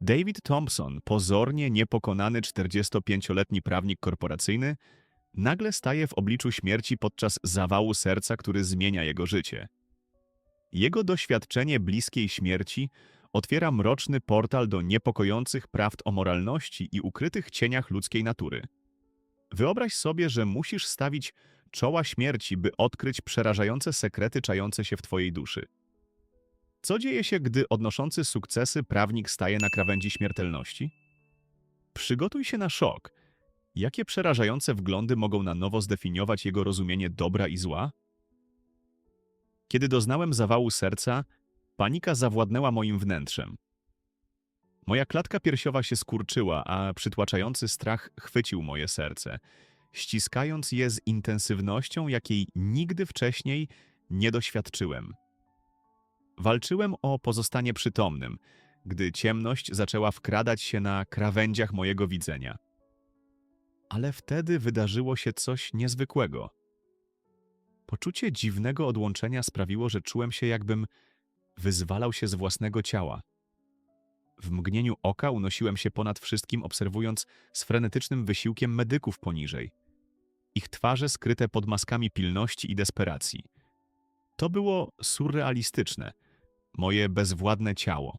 David Thompson, pozornie niepokonany 45-letni prawnik korporacyjny, nagle staje w obliczu śmierci podczas zawału serca, który zmienia jego życie. Jego doświadczenie bliskiej śmierci otwiera mroczny portal do niepokojących prawd o moralności i ukrytych cieniach ludzkiej natury. Wyobraź sobie, że musisz stawić czoła śmierci, by odkryć przerażające sekrety czające się w twojej duszy. Co dzieje się, gdy odnoszący sukcesy prawnik staje na krawędzi śmiertelności? Przygotuj się na szok. Jakie przerażające wglądy mogą na nowo zdefiniować jego rozumienie dobra i zła? Kiedy doznałem zawału serca, panika zawładnęła moim wnętrzem. Moja klatka piersiowa się skurczyła, a przytłaczający strach chwycił moje serce, ściskając je z intensywnością, jakiej nigdy wcześniej nie doświadczyłem. Walczyłem o pozostanie przytomnym, gdy ciemność zaczęła wkradać się na krawędziach mojego widzenia. Ale wtedy wydarzyło się coś niezwykłego. Poczucie dziwnego odłączenia sprawiło, że czułem się, jakbym wyzwalał się z własnego ciała. W mgnieniu oka unosiłem się ponad wszystkim, obserwując z frenetycznym wysiłkiem medyków poniżej. Ich twarze skryte pod maskami pilności i desperacji. To było surrealistyczne. Moje bezwładne ciało,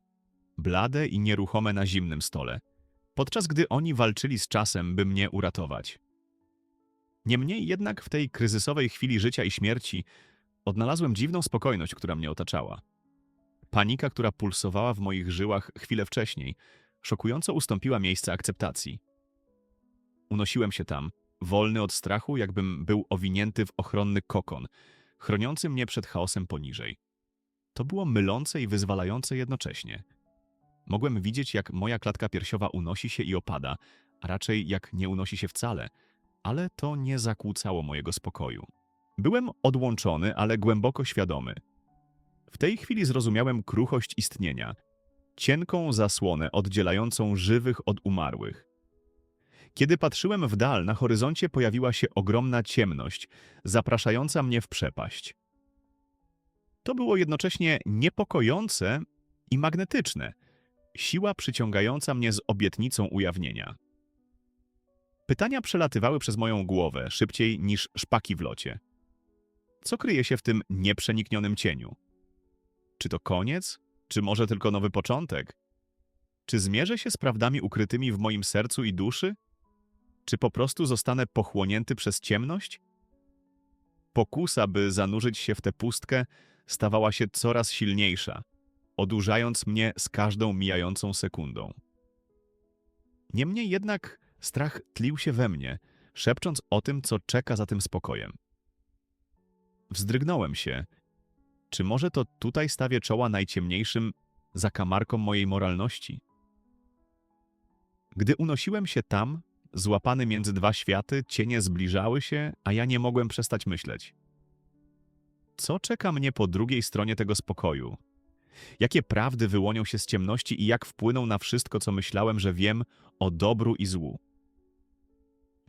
blade i nieruchome na zimnym stole, podczas gdy oni walczyli z czasem, by mnie uratować. Niemniej jednak w tej kryzysowej chwili życia i śmierci odnalazłem dziwną spokojność, która mnie otaczała. Panika, która pulsowała w moich żyłach chwilę wcześniej, szokująco ustąpiła miejsce akceptacji. Unosiłem się tam, wolny od strachu, jakbym był owinięty w ochronny kokon, chroniący mnie przed chaosem poniżej. To było mylące i wyzwalające jednocześnie. Mogłem widzieć, jak moja klatka piersiowa unosi się i opada, a raczej jak nie unosi się wcale, ale to nie zakłócało mojego spokoju. Byłem odłączony, ale głęboko świadomy. W tej chwili zrozumiałem kruchość istnienia, cienką zasłonę oddzielającą żywych od umarłych. Kiedy patrzyłem w dal, na horyzoncie pojawiła się ogromna ciemność, zapraszająca mnie w przepaść. To było jednocześnie niepokojące i magnetyczne, siła przyciągająca mnie z obietnicą ujawnienia. Pytania przelatywały przez moją głowę szybciej niż szpaki w locie. Co kryje się w tym nieprzeniknionym cieniu? Czy to koniec? Czy może tylko nowy początek? Czy zmierzę się z prawdami ukrytymi w moim sercu i duszy? Czy po prostu zostanę pochłonięty przez ciemność? Pokusa, by zanurzyć się w tę pustkę, stawała się coraz silniejsza, odurzając mnie z każdą mijającą sekundą. Niemniej jednak strach tlił się we mnie, szepcząc o tym, co czeka za tym spokojem. Wzdrygnąłem się. Czy może to tutaj stawię czoła najciemniejszym zakamarkom mojej moralności? Gdy unosiłem się tam, złapany między dwa światy, cienie zbliżały się, a ja nie mogłem przestać myśleć. Co czeka mnie po drugiej stronie tego spokoju? Jakie prawdy wyłonią się z ciemności i jak wpłyną na wszystko, co myślałem, że wiem o dobru i złu?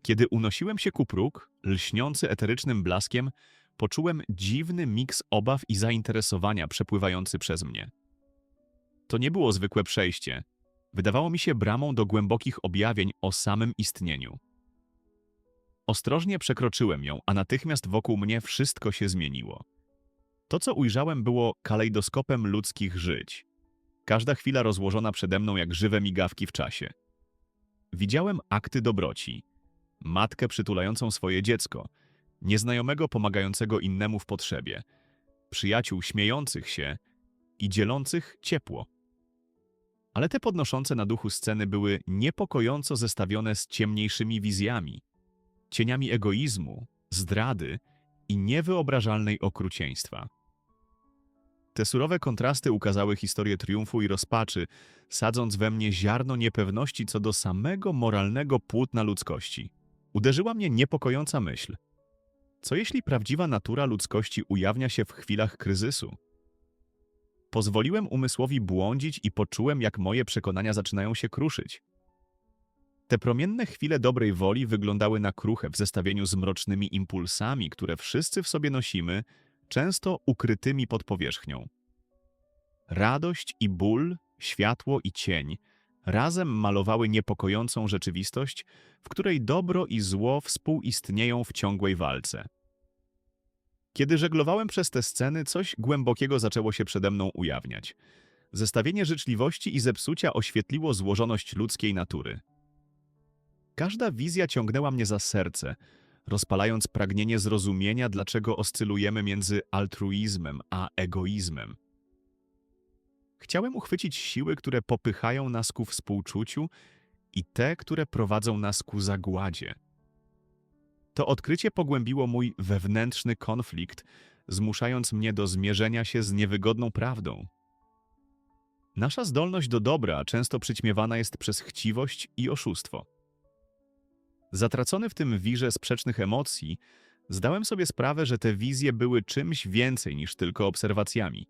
Kiedy unosiłem się ku próg, lśniący eterycznym blaskiem, poczułem dziwny miks obaw i zainteresowania przepływający przez mnie. To nie było zwykłe przejście. Wydawało mi się bramą do głębokich objawień o samym istnieniu. Ostrożnie przekroczyłem ją, a natychmiast wokół mnie wszystko się zmieniło. To, co ujrzałem, było kalejdoskopem ludzkich żyć. Każda chwila rozłożona przede mną jak żywe migawki w czasie. Widziałem akty dobroci, matkę przytulającą swoje dziecko, nieznajomego pomagającego innemu w potrzebie, przyjaciół śmiejących się i dzielących ciepło. Ale te podnoszące na duchu sceny były niepokojąco zestawione z ciemniejszymi wizjami, cieniami egoizmu, zdrady i niewyobrażalnej okrucieństwa. Te surowe kontrasty ukazały historię triumfu i rozpaczy, sadząc we mnie ziarno niepewności co do samego moralnego płótna ludzkości. Uderzyła mnie niepokojąca myśl. Co jeśli prawdziwa natura ludzkości ujawnia się w chwilach kryzysu? Pozwoliłem umysłowi błądzić i poczułem, jak moje przekonania zaczynają się kruszyć. Te promienne chwile dobrej woli wyglądały na kruche w zestawieniu z mrocznymi impulsami, które wszyscy w sobie nosimy, często ukrytymi pod powierzchnią. Radość i ból, światło i cień razem malowały niepokojącą rzeczywistość, w której dobro i zło współistnieją w ciągłej walce. Kiedy żeglowałem przez te sceny, coś głębokiego zaczęło się przede mną ujawniać. Zestawienie życzliwości i zepsucia oświetliło złożoność ludzkiej natury. Każda wizja ciągnęła mnie za serce, rozpalając pragnienie zrozumienia, dlaczego oscylujemy między altruizmem a egoizmem. Chciałem uchwycić siły, które popychają nas ku współczuciu i te, które prowadzą nas ku zagładzie. To odkrycie pogłębiło mój wewnętrzny konflikt, zmuszając mnie do zmierzenia się z niewygodną prawdą. Nasza zdolność do dobra często przyćmiewana jest przez chciwość i oszustwo. Zatracony w tym wirze sprzecznych emocji, zdałem sobie sprawę, że te wizje były czymś więcej niż tylko obserwacjami.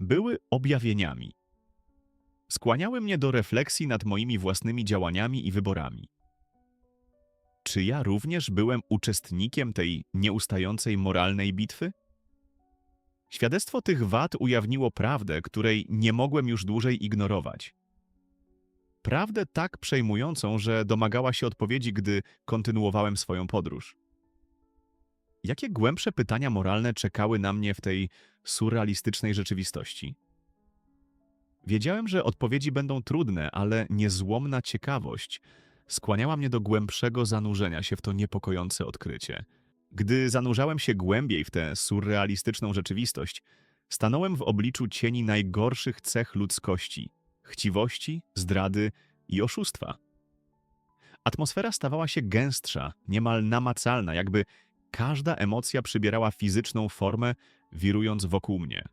Były objawieniami. Skłaniały mnie do refleksji nad moimi własnymi działaniami i wyborami. Czy ja również byłem uczestnikiem tej nieustającej moralnej bitwy? Świadectwo tych wad ujawniło prawdę, której nie mogłem już dłużej ignorować. Prawdę tak przejmującą, że domagała się odpowiedzi, gdy kontynuowałem swoją podróż. Jakie głębsze pytania moralne czekały na mnie w tej surrealistycznej rzeczywistości? Wiedziałem, że odpowiedzi będą trudne, ale niezłomna ciekawość skłaniała mnie do głębszego zanurzenia się w to niepokojące odkrycie. Gdy zanurzałem się głębiej w tę surrealistyczną rzeczywistość, stanąłem w obliczu cieni najgorszych cech ludzkości chciwości, zdrady i oszustwa. Atmosfera stawała się gęstsza, niemal namacalna, jakby każda emocja przybierała fizyczną formę, wirując wokół mnie.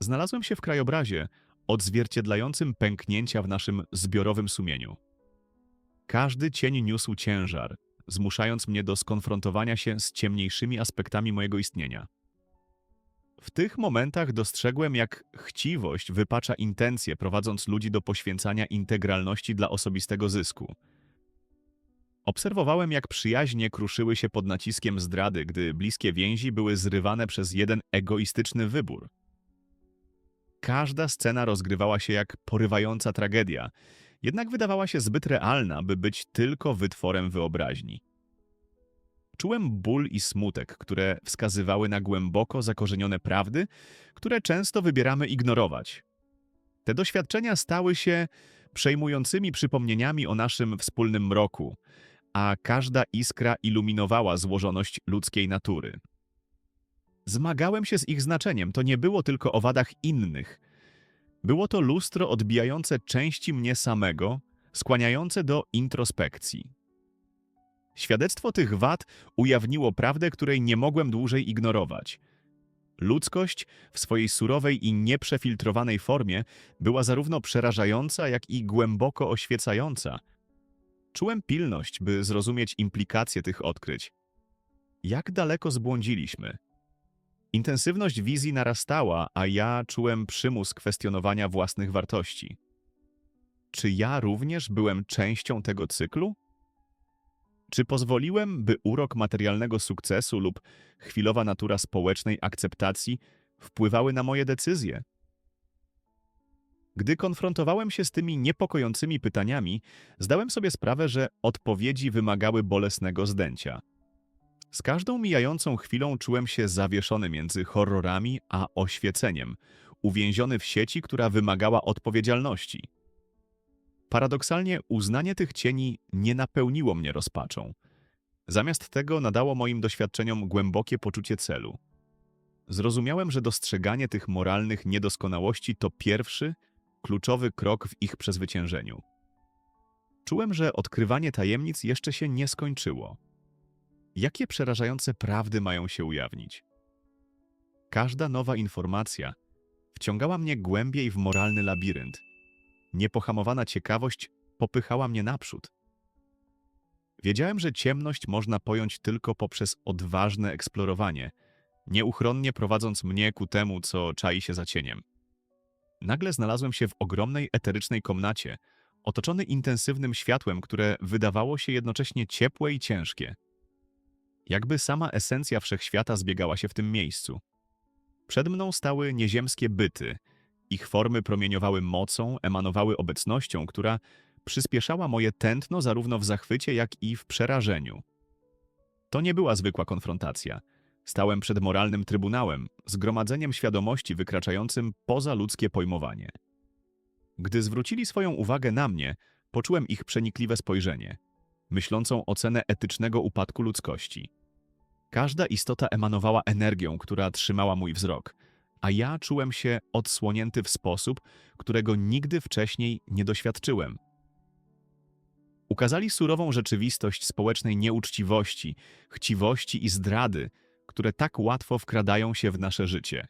Znalazłem się w krajobrazie odzwierciedlającym pęknięcia w naszym zbiorowym sumieniu. Każdy cień niósł ciężar, zmuszając mnie do skonfrontowania się z ciemniejszymi aspektami mojego istnienia. W tych momentach dostrzegłem, jak chciwość wypacza intencje, prowadząc ludzi do poświęcania integralności dla osobistego zysku. Obserwowałem, jak przyjaźnie kruszyły się pod naciskiem zdrady, gdy bliskie więzi były zrywane przez jeden egoistyczny wybór. Każda scena rozgrywała się jak porywająca tragedia, jednak wydawała się zbyt realna, by być tylko wytworem wyobraźni. Czułem ból i smutek, które wskazywały na głęboko zakorzenione prawdy, które często wybieramy ignorować. Te doświadczenia stały się przejmującymi przypomnieniami o naszym wspólnym mroku, a każda iskra iluminowała złożoność ludzkiej natury. Zmagałem się z ich znaczeniem, to nie było tylko o wadach innych. Było to lustro odbijające części mnie samego, skłaniające do introspekcji. Świadectwo tych wad ujawniło prawdę, której nie mogłem dłużej ignorować. Ludzkość w swojej surowej i nieprzefiltrowanej formie była zarówno przerażająca, jak i głęboko oświecająca. Czułem pilność, by zrozumieć implikacje tych odkryć. Jak daleko zbłądziliśmy? Intensywność wizji narastała, a ja czułem przymus kwestionowania własnych wartości. Czy ja również byłem częścią tego cyklu? Czy pozwoliłem, by urok materialnego sukcesu lub chwilowa natura społecznej akceptacji wpływały na moje decyzje? Gdy konfrontowałem się z tymi niepokojącymi pytaniami, zdałem sobie sprawę, że odpowiedzi wymagały bolesnego zdęcia. Z każdą mijającą chwilą czułem się zawieszony między horrorami a oświeceniem, uwięziony w sieci, która wymagała odpowiedzialności. Paradoksalnie uznanie tych cieni nie napełniło mnie rozpaczą. Zamiast tego nadało moim doświadczeniom głębokie poczucie celu. Zrozumiałem, że dostrzeganie tych moralnych niedoskonałości to pierwszy, kluczowy krok w ich przezwyciężeniu. Czułem, że odkrywanie tajemnic jeszcze się nie skończyło. Jakie przerażające prawdy mają się ujawnić? Każda nowa informacja wciągała mnie głębiej w moralny labirynt – Niepohamowana ciekawość popychała mnie naprzód. Wiedziałem, że ciemność można pojąć tylko poprzez odważne eksplorowanie, nieuchronnie prowadząc mnie ku temu, co czai się za cieniem. Nagle znalazłem się w ogromnej eterycznej komnacie, otoczony intensywnym światłem, które wydawało się jednocześnie ciepłe i ciężkie. Jakby sama esencja wszechświata zbiegała się w tym miejscu. Przed mną stały nieziemskie byty – Ich formy promieniowały mocą, emanowały obecnością, która przyspieszała moje tętno zarówno w zachwycie, jak i w przerażeniu. To nie była zwykła konfrontacja. Stałem przed moralnym trybunałem, zgromadzeniem świadomości wykraczającym poza ludzkie pojmowanie. Gdy zwrócili swoją uwagę na mnie, poczułem ich przenikliwe spojrzenie, myślącą ocenę etycznego upadku ludzkości. Każda istota emanowała energią, która trzymała mój wzrok, a ja czułem się odsłonięty w sposób, którego nigdy wcześniej nie doświadczyłem. Ukazali surową rzeczywistość społecznej nieuczciwości, chciwości i zdrady, które tak łatwo wkradają się w nasze życie.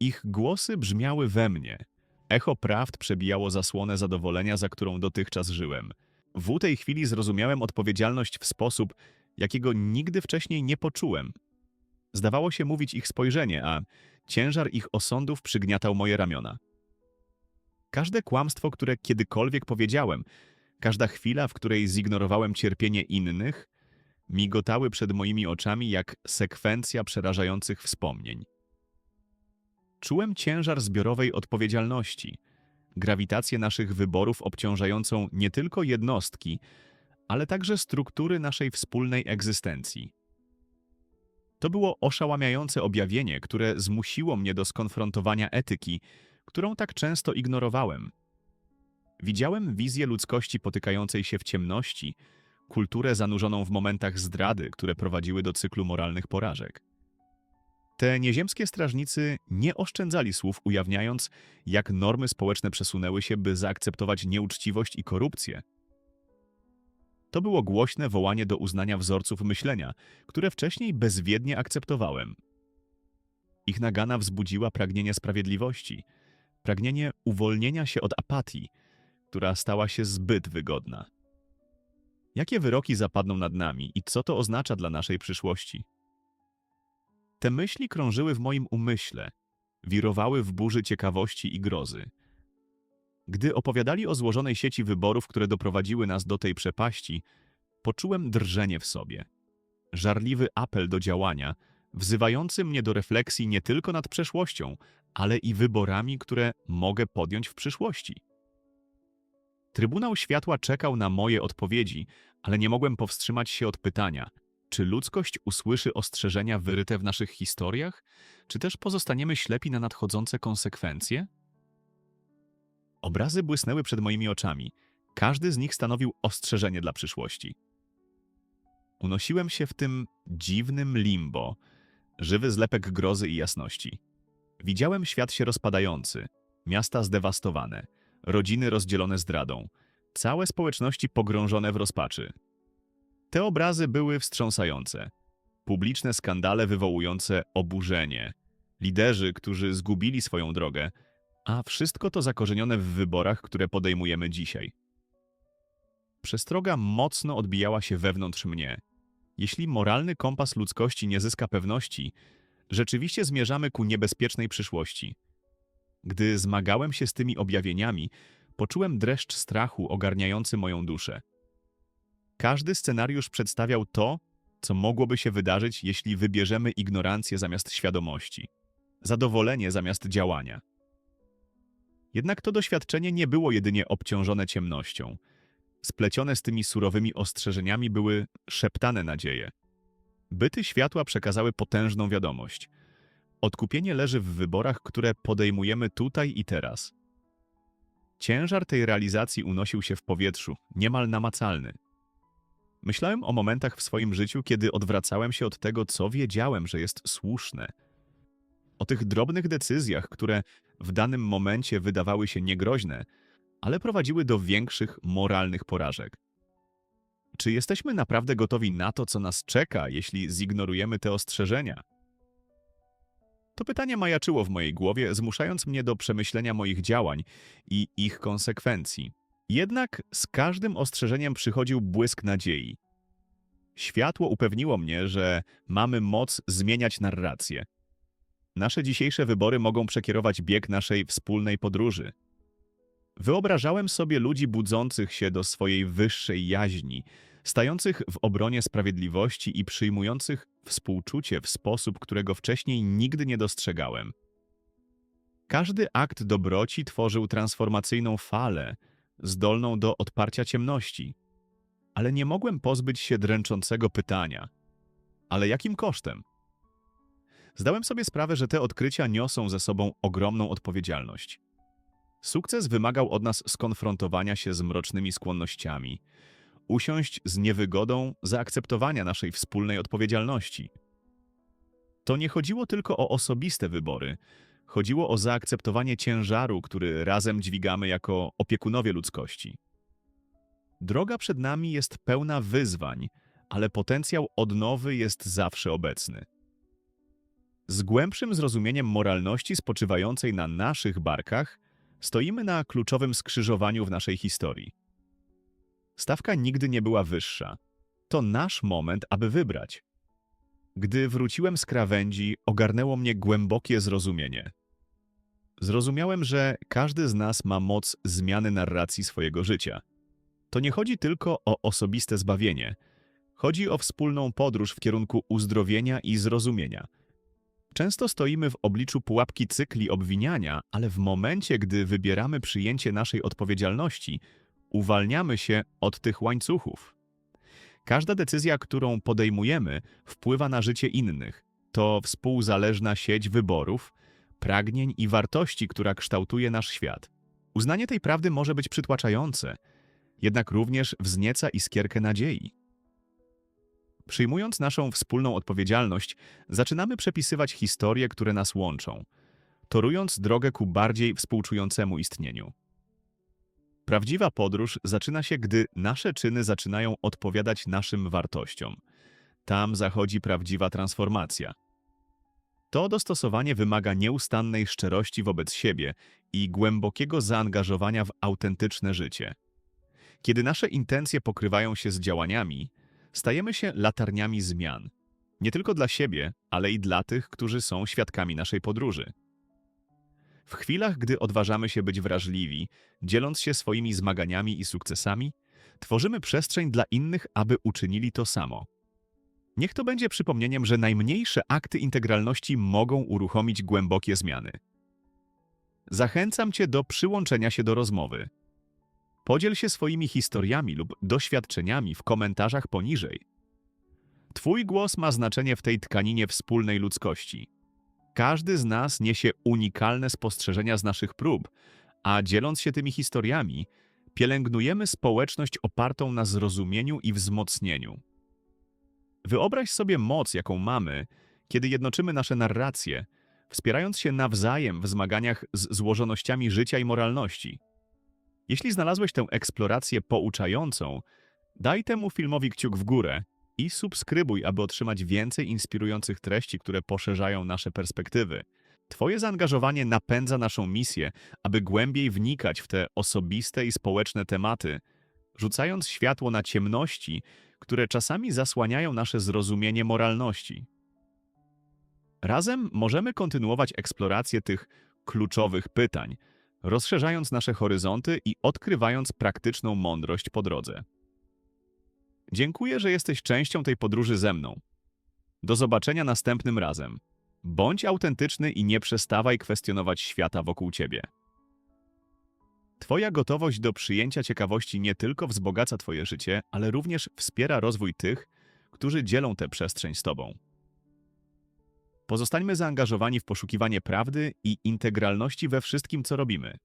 Ich głosy brzmiały we mnie. Echo prawd przebijało zasłonę zadowolenia, za którą dotychczas żyłem. W tej chwili zrozumiałem odpowiedzialność w sposób, jakiego nigdy wcześniej nie poczułem. Zdawało się mówić ich spojrzenie, a ciężar ich osądów przygniatał moje ramiona. Każde kłamstwo, które kiedykolwiek powiedziałem, każda chwila, w której zignorowałem cierpienie innych, migotały przed moimi oczami jak sekwencja przerażających wspomnień. Czułem ciężar zbiorowej odpowiedzialności, grawitację naszych wyborów obciążającą nie tylko jednostki, ale także struktury naszej wspólnej egzystencji. To było oszałamiające objawienie, które zmusiło mnie do skonfrontowania etyki, którą tak często ignorowałem. Widziałem wizję ludzkości potykającej się w ciemności, kulturę zanurzoną w momentach zdrady, które prowadziły do cyklu moralnych porażek. Te nieziemskie strażnicy nie oszczędzali słów, ujawniając, jak normy społeczne przesunęły się, by zaakceptować nieuczciwość i korupcję. To było głośne wołanie do uznania wzorców myślenia, które wcześniej bezwiednie akceptowałem. Ich nagana wzbudziła pragnienie sprawiedliwości, pragnienie uwolnienia się od apatii, która stała się zbyt wygodna. Jakie wyroki zapadną nad nami i co to oznacza dla naszej przyszłości? Te myśli krążyły w moim umyśle, wirowały w burzy ciekawości i grozy. Gdy opowiadali o złożonej sieci wyborów, które doprowadziły nas do tej przepaści, poczułem drżenie w sobie. Żarliwy apel do działania, wzywający mnie do refleksji nie tylko nad przeszłością, ale i wyborami, które mogę podjąć w przyszłości. Trybunał Światła czekał na moje odpowiedzi, ale nie mogłem powstrzymać się od pytania, czy ludzkość usłyszy ostrzeżenia wyryte w naszych historiach, czy też pozostaniemy ślepi na nadchodzące konsekwencje? Obrazy błysnęły przed moimi oczami. Każdy z nich stanowił ostrzeżenie dla przyszłości. Unosiłem się w tym dziwnym limbo, żywy zlepek grozy i jasności. Widziałem świat się rozpadający, miasta zdewastowane, rodziny rozdzielone zdradą, całe społeczności pogrążone w rozpaczy. Te obrazy były wstrząsające. Publiczne skandale wywołujące oburzenie, liderzy, którzy zgubili swoją drogę, a wszystko to zakorzenione w wyborach, które podejmujemy dzisiaj. Przestroga mocno odbijała się wewnątrz mnie. Jeśli moralny kompas ludzkości nie zyska pewności, rzeczywiście zmierzamy ku niebezpiecznej przyszłości. Gdy zmagałem się z tymi objawieniami, poczułem dreszcz strachu ogarniający moją duszę. Każdy scenariusz przedstawiał to, co mogłoby się wydarzyć, jeśli wybierzemy ignorancję zamiast świadomości, zadowolenie zamiast działania. Jednak to doświadczenie nie było jedynie obciążone ciemnością. Splecione z tymi surowymi ostrzeżeniami były szeptane nadzieje. Byty światła przekazały potężną wiadomość. Odkupienie leży w wyborach, które podejmujemy tutaj i teraz. Ciężar tej realizacji unosił się w powietrzu, niemal namacalny. Myślałem o momentach w swoim życiu, kiedy odwracałem się od tego, co wiedziałem, że jest słuszne. O tych drobnych decyzjach, które w danym momencie wydawały się niegroźne, ale prowadziły do większych moralnych porażek. Czy jesteśmy naprawdę gotowi na to, co nas czeka, jeśli zignorujemy te ostrzeżenia? To pytanie majaczyło w mojej głowie, zmuszając mnie do przemyślenia moich działań i ich konsekwencji. Jednak z każdym ostrzeżeniem przychodził błysk nadziei. Światło upewniło mnie, że mamy moc zmieniać narrację. Nasze dzisiejsze wybory mogą przekierować bieg naszej wspólnej podróży. Wyobrażałem sobie ludzi budzących się do swojej wyższej jaźni, stających w obronie sprawiedliwości i przyjmujących współczucie w sposób, którego wcześniej nigdy nie dostrzegałem. Każdy akt dobroci tworzył transformacyjną falę, zdolną do odparcia ciemności. Ale nie mogłem pozbyć się dręczącego pytania. Ale jakim kosztem? Zdałem sobie sprawę, że te odkrycia niosą ze sobą ogromną odpowiedzialność. Sukces wymagał od nas skonfrontowania się z mrocznymi skłonnościami, usiąść z niewygodą zaakceptowania naszej wspólnej odpowiedzialności. To nie chodziło tylko o osobiste wybory, chodziło o zaakceptowanie ciężaru, który razem dźwigamy jako opiekunowie ludzkości. Droga przed nami jest pełna wyzwań, ale potencjał odnowy jest zawsze obecny. Z głębszym zrozumieniem moralności spoczywającej na naszych barkach stoimy na kluczowym skrzyżowaniu w naszej historii. Stawka nigdy nie była wyższa. To nasz moment, aby wybrać. Gdy wróciłem z krawędzi, ogarnęło mnie głębokie zrozumienie. Zrozumiałem, że każdy z nas ma moc zmiany narracji swojego życia. To nie chodzi tylko o osobiste zbawienie. Chodzi o wspólną podróż w kierunku uzdrowienia i zrozumienia. Często stoimy w obliczu pułapki cykli obwiniania, ale w momencie, gdy wybieramy przyjęcie naszej odpowiedzialności, uwalniamy się od tych łańcuchów. Każda decyzja, którą podejmujemy, wpływa na życie innych. To współzależna sieć wyborów, pragnień i wartości, która kształtuje nasz świat. Uznanie tej prawdy może być przytłaczające, jednak również wznieca iskierkę nadziei. Przyjmując naszą wspólną odpowiedzialność, zaczynamy przepisywać historie, które nas łączą, torując drogę ku bardziej współczującemu istnieniu. Prawdziwa podróż zaczyna się, gdy nasze czyny zaczynają odpowiadać naszym wartościom. Tam zachodzi prawdziwa transformacja. To dostosowanie wymaga nieustannej szczerości wobec siebie i głębokiego zaangażowania w autentyczne życie. Kiedy nasze intencje pokrywają się z działaniami, stajemy się latarniami zmian. Nie tylko dla siebie, ale i dla tych, którzy są świadkami naszej podróży. W chwilach, gdy odważamy się być wrażliwi, dzieląc się swoimi zmaganiami i sukcesami, tworzymy przestrzeń dla innych, aby uczynili to samo. Niech to będzie przypomnieniem, że najmniejsze akty integralności mogą uruchomić głębokie zmiany. Zachęcam Cię do przyłączenia się do rozmowy. Podziel się swoimi historiami lub doświadczeniami w komentarzach poniżej. Twój głos ma znaczenie w tej tkaninie wspólnej ludzkości. Każdy z nas niesie unikalne spostrzeżenia z naszych prób, a dzieląc się tymi historiami, pielęgnujemy społeczność opartą na zrozumieniu i wzmocnieniu. Wyobraź sobie moc, jaką mamy, kiedy jednoczymy nasze narracje, wspierając się nawzajem w zmaganiach z złożonościami życia i moralności. Jeśli znalazłeś tę eksplorację pouczającą, daj temu filmowi kciuk w górę i subskrybuj, aby otrzymać więcej inspirujących treści, które poszerzają nasze perspektywy. Twoje zaangażowanie napędza naszą misję, aby głębiej wnikać w te osobiste i społeczne tematy, rzucając światło na ciemności, które czasami zasłaniają nasze zrozumienie moralności. Razem możemy kontynuować eksplorację tych kluczowych pytań, rozszerzając nasze horyzonty i odkrywając praktyczną mądrość po drodze. Dziękuję, że jesteś częścią tej podróży ze mną. Do zobaczenia następnym razem. Bądź autentyczny i nie przestawaj kwestionować świata wokół ciebie. Twoja gotowość do przyjęcia ciekawości nie tylko wzbogaca Twoje życie, ale również wspiera rozwój tych, którzy dzielą tę przestrzeń z Tobą. Pozostańmy zaangażowani w poszukiwanie prawdy i integralności we wszystkim, co robimy.